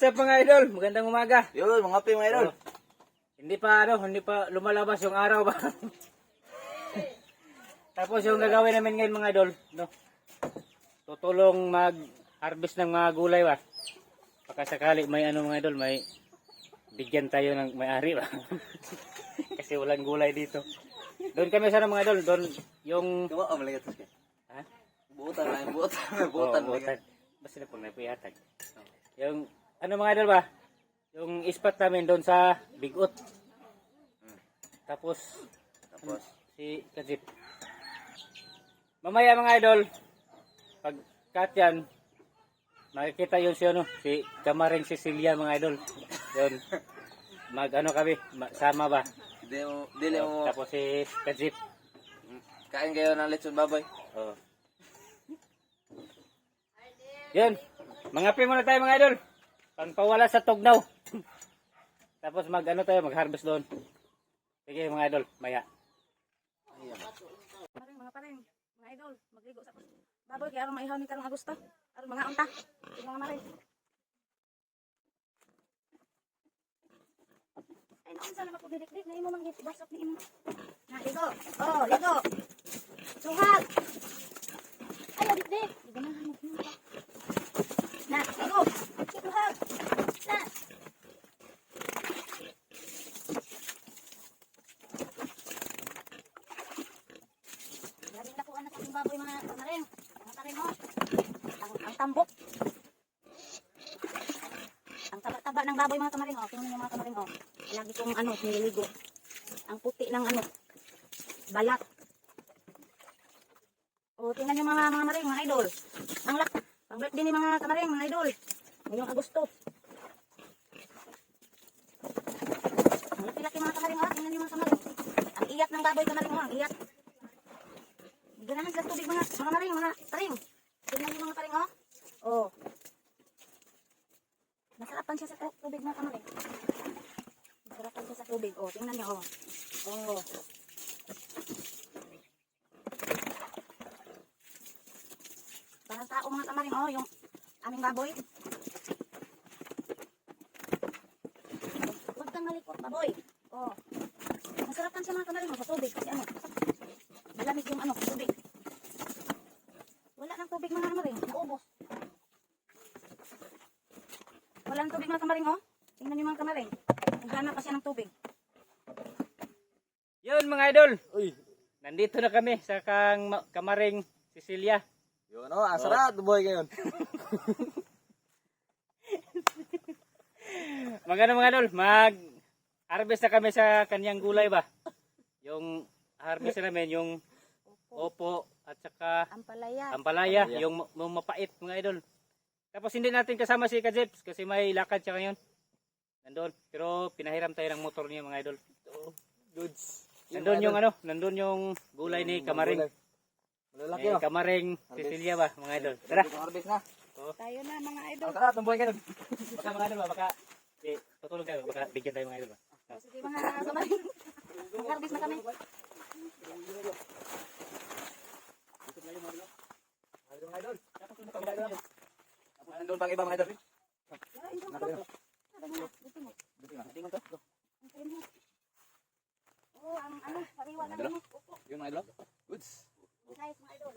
What's up mga idol? Magandang umaga. Yun, mga pi, mga idol. Oh. Hindi pa ano, hindi pa lumalabas yung araw ba? Tapos yung gagawin namin ngayon mga idol, no? Tutulong mag-harvest ng mga gulay ba? Baka sakali may ano mga idol, may bigyan tayo ng may-ari ba? Kasi walang gulay dito. Doon kami sana mga idol, doon yung Gawa ka malagat ha? Buutan lang, buutan. Buutan butan. Basta na po napuyatag. Yung, ano mga idol ba? Yung spot namin doon sa Bigot. Tapos, Tapos, si Kajip. Mamaya mga idol, pag cut yan, makikita yun si ano, si Kamaring Cecilia mga idol. Yun. Mag ano kami, ma- sama ba? di mo, dili mo, Tapos si Kajip. kain kayo ng lechon baboy. Oh. Yun. Mga pi muna tayo mga idol. Pangpawala sa tugnaw. Tapos mag ano tayo, mag harvest doon. Sige mga idol, maya. Maring mga paring, mga idol, magligo sa baboy kaya aron maihaw ni karong Agosto. Aron mga unta. Mga maring. Ay, naon sa naman didikdik na imo mang basok ni imo. Na, ligo. Oh, ligo. Suhag. Ay, didikdik. Di ba na mo Na, ligo. Suhag. Na. Grabe na ko anak ang baboy mga kamaring. Mga tarin mo. Ang, ang tambok. Ang taba-taba ng baboy mga kamaring. Oh. Tingnan niyo mga kamaring. Oh. Lagi kong ano, nililigo. Ang puti ng ano, balat. O, tingnan niyo mga mga maring, mga idol. Ang lak. Ang birthday ni mga kamaring, mga idol. Ngayong Agosto. Ang laki-laki mga kamaring. Oh. Tingnan niyo mga kamaring. Ang iyat ng baboy kamaring. Oh. Ang iyat. Ganahan sa tubig mga mga maring, mga paring. Tingnan niyo mga paring, oh. Oh. Masarapan siya sa tu- tubig mga kamaring. Masarapan siya sa tubig. Oh, tingnan niyo, oh. Oh. Parang tao mga kamaring, oh, yung aming baboy. Huwag kang malikot, baboy. Oh. Masarapan siya mga kamaring, oh, sa tubig. Kasi ano, malamig yung ano, tubig. Wala nang tubig mga kamaring. Naubos. Wala nang tubig mga kamaring, oh. Tingnan niyo mga kamaring. Naghanap pa siya ng tubig. Yun mga idol, Uy, nandito na kami sa kang ma- Kamaring Cecilia. yun o, ang sarap, buhay ngayon. Mga ano mga idol, mag harvest na kami sa kanyang gulay ba? Yung harvest namin yung opo at saka Ampalaya. ampalaya, yung, ma- yung mapait mga idol. Tapos hindi natin kasama si Kajeps kasi may lakad siya ngayon. Nandun. Pero pinahiram tayo ng motor niya mga idol. Goods. Nandun yung ano, nandun yung gulay ni Kamaring. Malalaki Eh, o. Kamaring Cecilia ba mga idol. Tara. Harvest na. Tayo na mga idol. Sarap, ng buhay ngayon. Baka mga idol ba, baka eh, tutulong tayo, baka bigyan tayo mga idol ba. Sige mga kamaring. Mag-harvest na kami. Mga idol. Tapos nandun pang iba mga idol. Tingnan to. Oh, ang ano, sariwa ng ano. Upo. Yun mga idol. Goods. Size mga idol.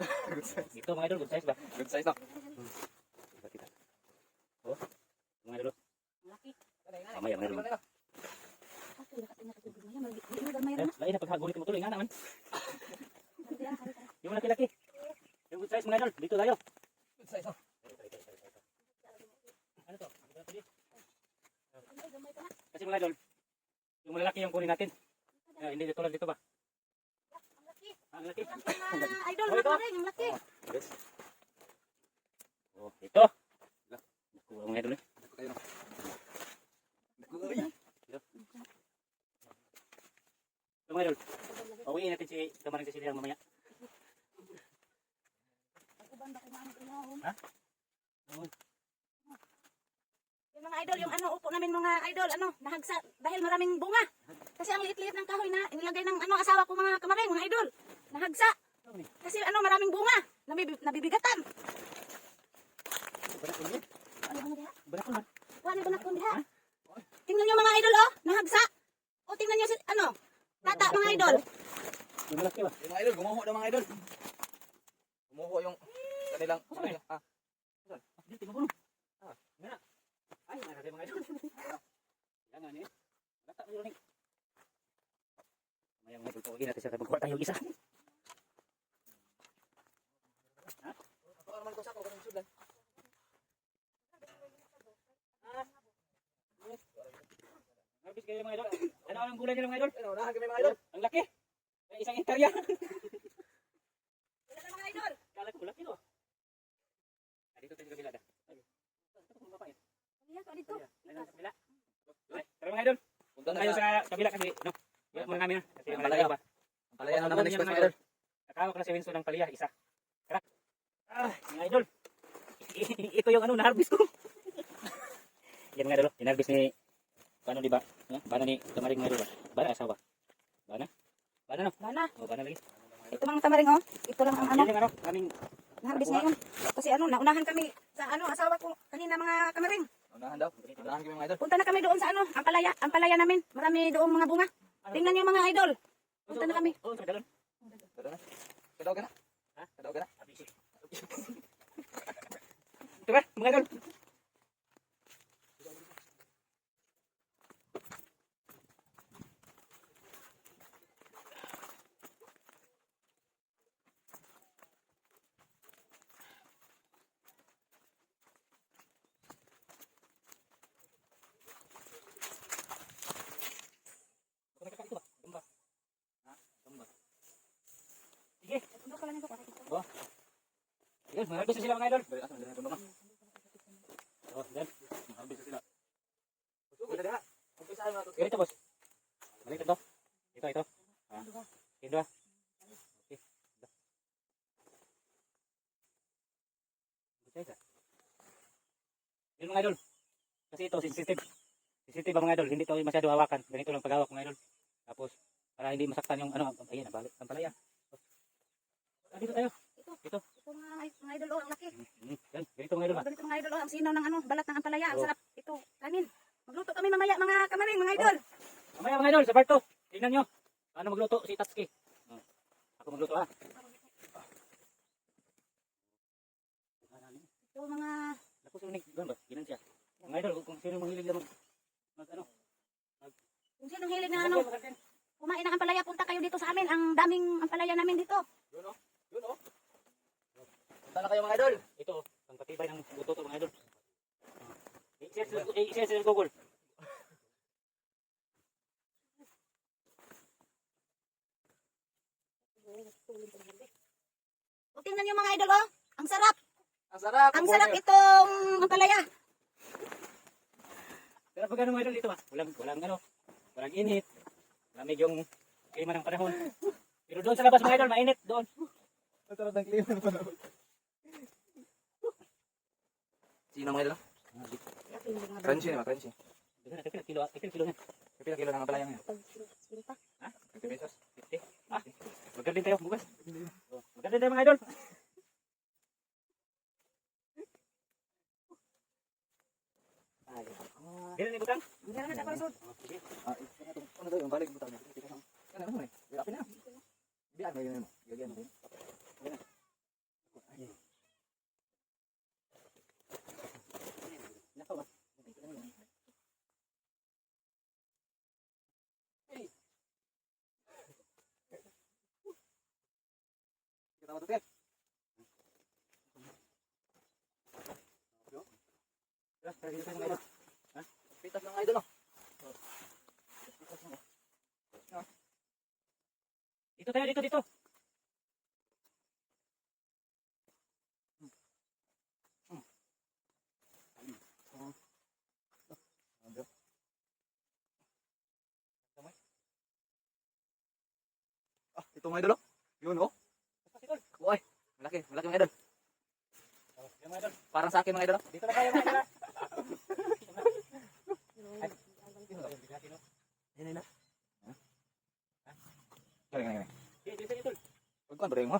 Ito mga idol, good size ba? Good size no. Kita, kita. Oh, mga idol. Ang laki. Mga idol. Na yan. Eh, rin. lain na pagkagulit mo tuloy nga naman. Yung laki-laki. Yung good size mga idol, dito tayo. Good size no. Ano to? Na. Kasi mga idol, yung malalaki yung kunin natin. Ah, hindi tulad dito ba? Ang laki. Ang laki. Ang mga idol, mga ito. kamaring. Ang laki. Yes. Oh, ito. Naku, mga idol eh. Ito mga idol. Pauwiin natin si Kamaring Cecilia mamaya. Ako. Ha? Yung mga idol, yung ano, upo namin mga idol, ano, nahagsa dahil maraming bunga. Kasi ang liit-liit ng kahoy na inilagay ng ano, asawa ko mga kamaring, mga idol. Nahagsa. Kasi ano, maraming bunga. Nabib nabibigatan. Banak ko. Ano na Banak ko. Wala na ba na nyo mga idol, oh. Nahagsa. O, tingnan nyo si, ano, tata mga idol. Yung malaki ba? Yung mga idol, gumuho daw mga idol. Gumuho yung kanilang... Ah, Hindi, tinubuno. Ah, nga. Ay, malaki mga idol. Yan nga niya. Bata mo yun. May mga idol, tawagin natin siya magkuha tayo isa. Naman ko sa ako, kanang sudan. Harvest kayo mga idol. Ano ang gulay nila mga idol? Ano, unahan kami mga idol. Ang laki. Ay, isang hektarya. Wala na mga idol. Kala ko laki to. Ah, dito tayo sa kabila. da. Ito. Ayan, ka dito. Kabila. Tara mga idol. Punta na Tayo sa... kabila kasi, no? Yung mga namin ha. Kasi palaya. ba? Palaya na Ano naman express mga idol. Nakawak na si Winston ng palya, isa. Ah, mga idol. Ito yung ano, na-harvest ko. Yan mga idol, oh. in-harvest ni, paano di ba? Bana ni Kamaring mga idol ba? Bana asawa. Bana? Bana no? Wala. O, bana lagi. Ito mga tamaring, oh. Ito lang ang ano. Yan yung ano, kaming, Naharbis ngayon. Kasi ano, naunahan kami sa ano, asawa ko kanina mga kamaring. Unahan daw. Unahan kami mga idol. Punta na kami doon sa ano, ang palaya, ang palaya namin. Marami doon mga bunga. Tingnan niyo mga idol. Punta na kami. Oo, sa dalon. Tara na. Kadaw ka na. Ha? Kadaw ka na. Ito ba, mga idol? Sige, Doon ka lang ito. Ayun, mag-harvest na sila mga idol. Dali, asan? Dali, tulungan. Oh, yan. Mag-harvest na sila. Sugo, dali ha. Umpisahan mo na to. Ganito, boss. Balik ito. Ito, ito. Ah. Ito ba? Okay. Okay, ka. Yun mga idol. Kasi ito, sensitive. Sensitive ba mga idol? Hindi ito masyado hawakan. Ganito lang paghawak mga idol. Tapos, para hindi masaktan yung ano, ayan, balik, ang palaya. Ah, dito tayo. Ito mga, mga idol, oh, ang laki. Hmm, yan, ganito mga idol. ah. Ganito mga idol, oh, ang sinaw ng ano, balat ng ampalaya. Ang Oh. sarap. Ito, kanin. Magluto kami mamaya mga kamaring, mga idol. Mamaya mga idol, sa part 2. Tingnan nyo. Paano magluto si Tatsuki. Oh. Ako magluto ha. Ito mga, Ako sa unig, doon ba? Ginan siya. Mga idol, kung sino mahilig na mag, mag ano. kung sino hilig na ano, Mag- kumain ng ampalaya, punta kayo dito sa amin. Ang daming ampalaya namin dito. Yun oh. Yun oh. Punta na kayo mga idol. Ito, ang patibay ng buto to mga idol. I-share sa- i-share sa Google. O, tingnan niyo mga idol, oh. Ang sarap. Ang sarap. Ang sarap itong ampalaya. Pero pag ano mga idol dito ba? Walang, walang ano, walang init. Lamig yung klima ng panahon. Pero doon sa labas mga idol, mainit doon. Ang sarap ng klima ng panahon. Mga idol? Crunchy naman, crunchy. Na, kilo, kilo, kilo na. Kapila kilo ng palaya ngayon? 50 pesos. Eh, ah, magkardin tayo bukas. Magkardin tayo mga idol. Ay, Ganun ni Butang? Meron na ako result. Ah, ano daw yung balik mo tayo? Ano ano eh? Grabe na. Biyan mo yun. Gagyan mo. Nako ba? Kita mo to, dito tayo mga idol. Pitas ng idol oh. Dito tayo, dito, dito. Ah, ito mga idol oh. Yun oh. Malaki, malaki mga idol. Yung idol. Parang sa akin mga idol. Dito na tayo mga idol. Yan na. Galing galing. Dito, dito, dito. Huwag ko ang mo.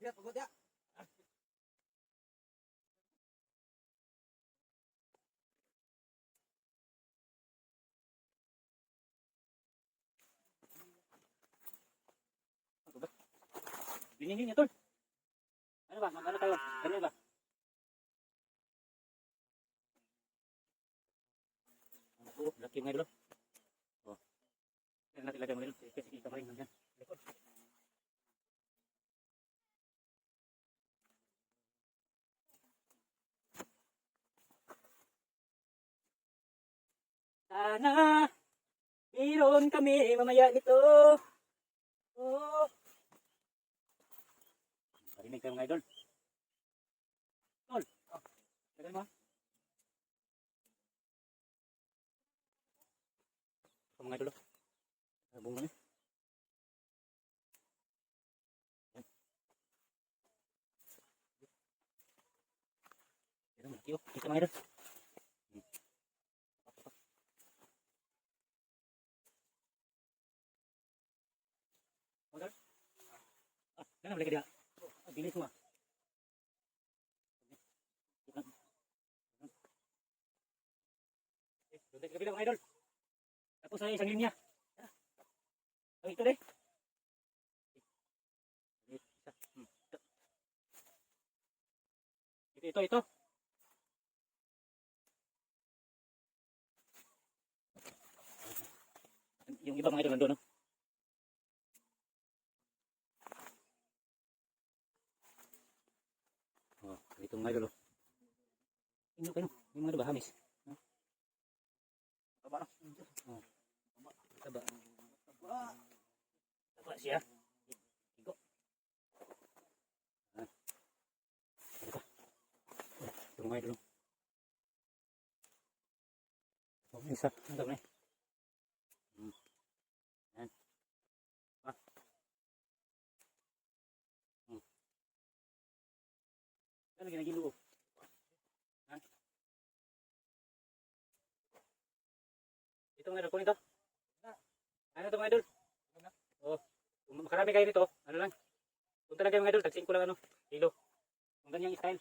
Pagdiat, pagod ya. Binigyan niya tol. Ano ba, mag ano tayo? Ganyan ba? Oo, laki mga idol. Oh. Yan natin lagay mo rin. Yan. Likod. Sana mayroon kami mamaya nito. Oh. Parinig kayo mga idol. Tol. Oh. Tagal mo. ah. Ito mga idol. Sabong kami. Yan. Yan, malaki oh. Kita mga. Hmm. Mga idol. Ah, ka dia. Ah, bilis mo ah. Doon tayo mga idol. Tapos ay isang linya. Ay, ito deh. Ito. Ito, ito. Yung iba mga idol nandun, no? Ito mga idol, oh. Inyo kayo, yung mga idol ba, hamis? Taba na. Taba. Taba siya. Igo. Ah. Ano pa? Ito mga idol. Oh, isa. Ang dami. Ano ginagilo? Ha? Ito mga idol, kunin to. Ano to mga idol? Oh, makarami kayo nito, ano lang. Punta lang kayo mga idol, tagsin ko lang ano, kilo. Kung ganyang style.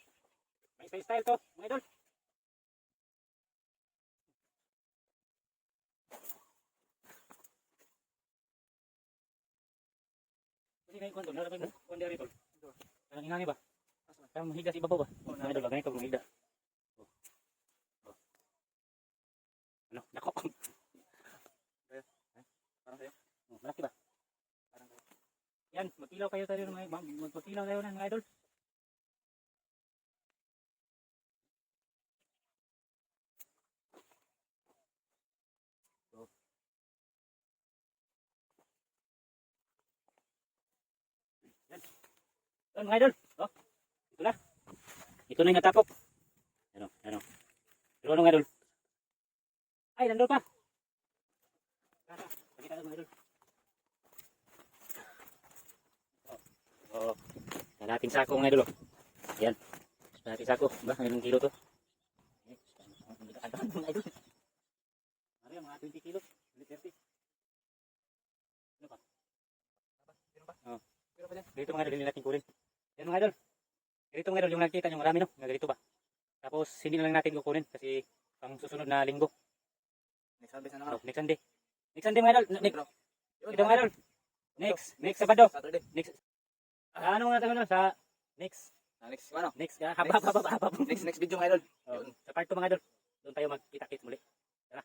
May style style to, mga idol. Kasi ngayon kung ito, naramay mo, kung dari tol. Parang ingani ba? Parang mahiga sa ibabaw ba? Mga idol, ganito kung mahiga. Oh. Oh. Ano? Nako. Parang sa'yo. Oh, malaki ba? Yan, magkilaw kayo tayo mga mag magkilaw tayo ng mga idol. Yan. Yan mga idol. Oh. Na. Ito na yung natapok. Ano, ano. Pero ano mga idol? Ay, nandun pa. Kaka, pakita tayo mga idol. Oo. Sa nating sako mga idol. oh. Yan. Sa nating sako. Ba, ilang kilo to? Ang mga idol. Ano yan, mga 20 kilo. 30. Ano pa? Meron pa? Meron pa. Dito mga idol, hindi natin kunin. Yan mga idol. Dito mga idol, yung nakita nyo marami no? Nga ganito ba? Tapos hindi na lang natin kukunin kasi pang susunod na linggo. Next harvest na naman. Oh, next Sunday. Next Sunday mga idol. Next, ito mga idol. Next, next Sabado. Saturday. Next. Ah, ano nga tayo no? Sa next. Ah, next, ano? Next. Ah, habab, habab, habab. Next, next video mga idol. Oh, sa part 2 mga idol. Doon tayo magkita-kit muli. Tara.